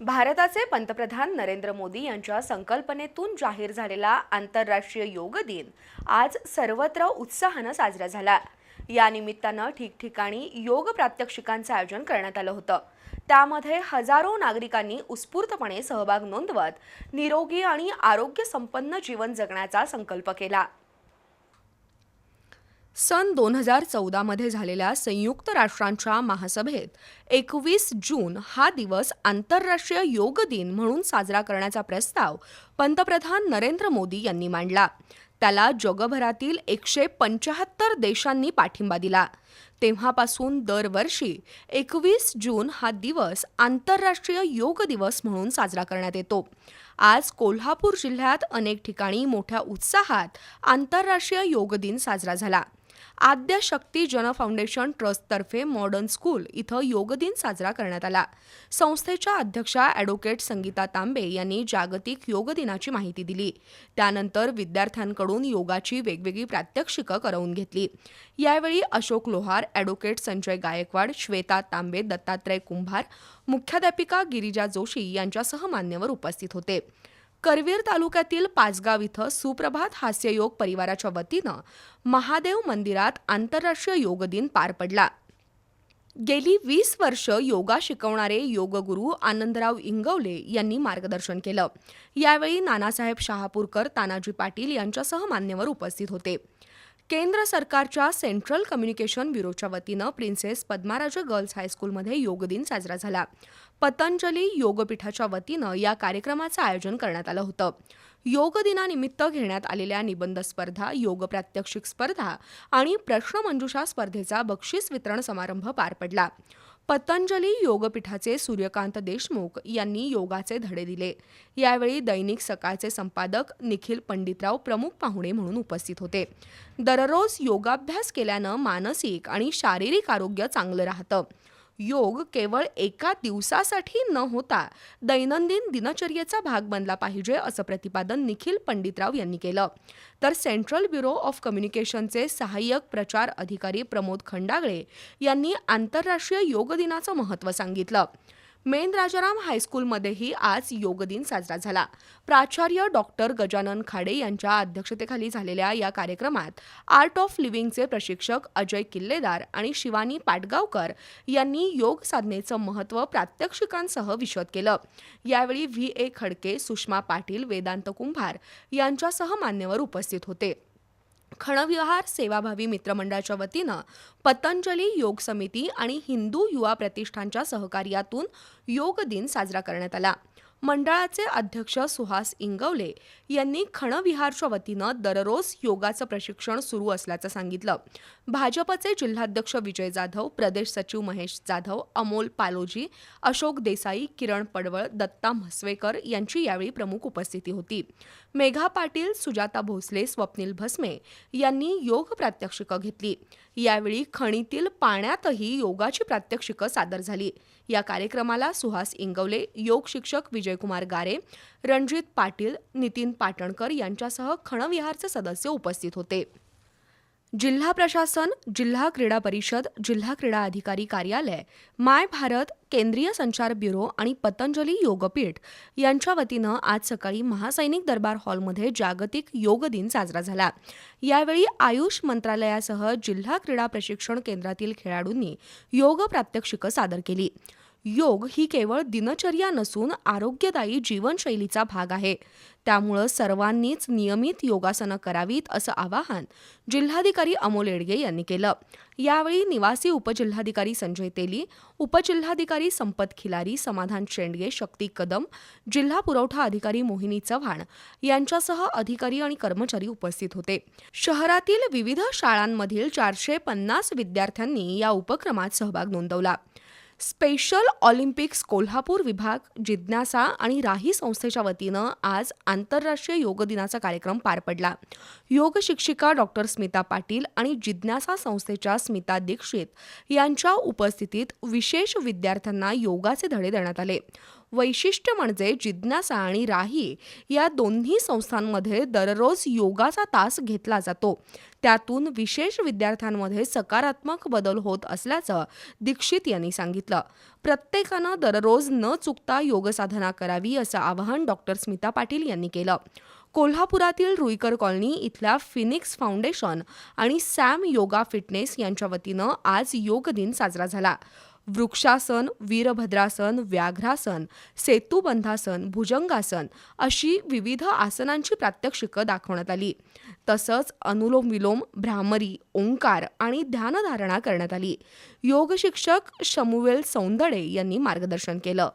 भारताचे पंतप्रधान नरेंद्र मोदी यांच्या संकल्पनेतून जाहीर झालेला आंतरराष्ट्रीय योग दिन आज सर्वत्र उत्साहानं साजरा झाला. या निमित्तानं ठिकठिकाणी योग प्रात्यक्षिकांचं आयोजन करण्यात आलं होतं. त्यामध्ये हजारो नागरिकांनी उत्स्फूर्तपणे सहभाग नोंदवत निरोगी आणि आरोग्य संपन्न जीवन जगण्याचा संकल्प केला. सन दोन हजार चौदामध्ये झालेल्या संयुक्त राष्ट्रांच्या महासभेत एकवीस जून हा दिवस आंतरराष्ट्रीय योग दिन म्हणून साजरा करण्याचा प्रस्ताव पंतप्रधान नरेंद्र मोदी यांनी मांडला. त्याला जगभरातील एकशे पंचाहत्तर देशांनी पाठिंबा दिला. तेव्हापासून दरवर्षी एकवीस जून हा दिवस आंतरराष्ट्रीय योग दिवस म्हणून साजरा करण्यात येतो. आज कोल्हापूर जिल्ह्यात अनेक ठिकाणी मोठ्या उत्साहात आंतरराष्ट्रीय योग दिन साजरा झाला. आद्य शक्ती जन फाउंडेशन ट्रस्टतर्फे मॉडर्न स्कूल इथं योग दिन साजरा करण्यात आला. संस्थेच्या अध्यक्षा ॲडव्होकेट संगीता तांबे यांनी जागतिक योग दिनाची माहिती दिली. त्यानंतर विद्यार्थ्यांकडून योगाची वेगवेगळी प्रात्यक्षिकं करवून घेतली. यावेळी अशोक लोहार ॲडव्होकेट संजय गायकवाड श्वेता तांबे दत्तात्रय कुंभार मुख्याध्यापिका गिरिजा जोशी यांच्यासह मान्यवर उपस्थित होते. करवीर तालुक्यातील पाचगाव इथं सुप्रभात हास्ययोग परिवाराच्या वतीनं महादेव मंदिरात आंतरराष्ट्रीय योग दिन पार पडला. गेली वीस वर्ष योगा शिकवणारे योगगुरू आनंदराव इंगवले यांनी मार्गदर्शन केलं. यावेळी नानासाहेब शहापूरकर तानाजी पाटील यांच्यासह मान्यवर उपस्थित होते. केंद्र सरकारच्या सेंट्रल कम्युनिकेशन ब्युरोच्या वतीनं प्रिन्सेस पद्माराज गर्ल्स हायस्कूलमध्ये योग दिन साजरा झाला. पतंजली योगपीठाच्या वतीनं या कार्यक्रमाचं आयोजन करण्यात आलं होतं. योग दिनानिमित्त घेण्यात आलेल्या निबंध स्पर्धा योग प्रात्यक्षिक स्पर्धा आणि प्रश्नमंजुषा स्पर्धेचा बक्षीस वितरण समारंभ पार पडला. पतंजली योगपीठाचे सूर्यकांत देशमुख यांनी योगाचे धडे दिले. यावेळी दैनिक सकाळचे संपादक निखिल पंडितराव प्रमुख पाहुणे म्हणून उपस्थित होते. दररोज योगाभ्यास केल्यानं मानसिक आणि शारीरिक आरोग्य चांगलं राहतं. योग केवळ एका दिवसासाठी न होता दैनंदिन दिनचर्येचा भाग बनला पाहिजे असं प्रतिपादन निखिल पंडितराव यांनी केलं. तर सेंट्रल ब्युरो ऑफ कम्युनिकेशनचे सहाय्यक प्रचार अधिकारी प्रमोद खंडागळे यांनी आंतरराष्ट्रीय योग दिनाचं महत्त्व सांगितलं. मेन राजाराम हायस्कूलमध्येही आज योग दिन साजरा झाला. प्राचार्य डॉक्टर गजानन खाडे यांच्या अध्यक्षतेखाली झालेल्या या कार्यक्रमात आर्ट ऑफ लिव्हिंगचे प्रशिक्षक अजय किल्लेदार आणि शिवानी पाटगावकर यांनी योग साधनेचं महत्त्व प्रात्यक्षिकांसह विशद केलं. यावेळी व्ही ए खडके सुषमा पाटील वेदांत कुंभार यांच्यासह मान्यवर उपस्थित होते. खणविहार सेवाभावी मित्रमंडळाच्या वतीनं पतंजली योग समिती आणि हिंदू युवा प्रतिष्ठानच्या सहकार्यातून योग दिन साजरा करण्यात आला. मंडळाचे अध्यक्ष सुहास इंगवले यांनी खणविहारच्या वतीनं दररोज योगाचं प्रशिक्षण सुरू असल्याचं सांगितलं. भाजपचे जिल्हाध्यक्ष विजय जाधव प्रदेश सचिव महेश जाधव अमोल पालोजी अशोक देसाई किरण पडवळ दत्ता म्हसवेकर यांची यावेळी प्रमुख उपस्थिती होती. मेघा पाटील सुजाता भोसले स्वप्नील भस्मे यांनी योग प्रात्यक्षिकं घेतली. यावेळी खणीतील पाण्यातही योगाची प्रात्यक्षिकं सादर झाली. या कार्यक्रमाला सुहास इंगवले योग शिक्षक विजयकुमार गारे रणजित पाटील नितीन पाटणकर यांच्यासह खणविहारचे सदस्य उपस्थित होते. जिल्हा प्रशासन जिल्हा क्रीडा परिषद जिल्हा क्रीडा अधिकारी कार्यालय माय भारत केंद्रीय संचार ब्युरो आणि पतंजली योगपीठ यांच्या वतीनं आज सकाळी महासैनिक दरबार हॉलमध्ये जागतिक योग दिन साजरा झाला. यावेळी आयुष मंत्रालयासह जिल्हा क्रीडा प्रशिक्षण केंद्रातील खेळाडूंनी योग प्रात्यक्षिकं सादर केली. योग ही केवळ दिनचर्या नसून आरोग्यदायी जीवनशैलीचा भाग आहे. त्यामुळं सर्वांनीच नियमित योगासनं करावीत असं आवाहन जिल्हाधिकारी अमोल येडगे यांनी केलं. यावेळी निवासी उपजिल्हाधिकारी संजय तेली उपजिल्हाधिकारी संपत खिलारी समाधान शेंडगे शक्ती कदम जिल्हा पुरवठा अधिकारी मोहिनी चव्हाण यांच्यासह अधिकारी आणि कर्मचारी उपस्थित होते. शहरातील विविध शाळांमधील चारशे पन्नास विद्यार्थ्यांनी या उपक्रमात सहभाग नोंदवला. स्पेशल ऑलिम्पिक्स कोल्हापूर विभाग जिज्ञासा आणि राही संस्थेच्या वतीनं आज आंतरराष्ट्रीय योग दिनाचा कार्यक्रम पार पडला. योग शिक्षिका डॉक्टर स्मिता पाटील आणि जिज्ञासा संस्थेच्या स्मिता दीक्षित यांच्या उपस्थितीत विशेष विद्यार्थ्यांना योगाचे धडे देण्यात आले. वैशिष्ट्य म्हणजे जिज्ञासा आणि राही या दोन्ही संस्थांमध्ये दररोज योगाचा तास घेतला जातो. त्यातून विशेष विद्यार्थ्यांमध्ये सकारात्मक बदल होत असल्याचं दीक्षित यांनी सांगितलं. सांगितलं. प्रत्येकानं दररोज न चुकता योगसाधना करावी असं आवाहन डॉक्टर स्मिता पाटील यांनी केलं. कोल्हापुरातील रुईकर कॉलनी इथल्या फिनिक्स फाउंडेशन आणि सॅम योगा फिटनेस यांच्या वतीनं आज योग दिन साजरा झाला. वृक्षासन वीरभद्रासन व्याघ्रासन सेतुबंधासन भुजंगासन अशी विविध आसनांची प्रात्यक्षिकं दाखवण्यात आली. तसंच अनुलोम विलोम भ्रामरी ओंकार आणि ध्यानधारणा करण्यात आली. योग शिक्षक शमुवेल सौंदडे यांनी मार्गदर्शन केलं.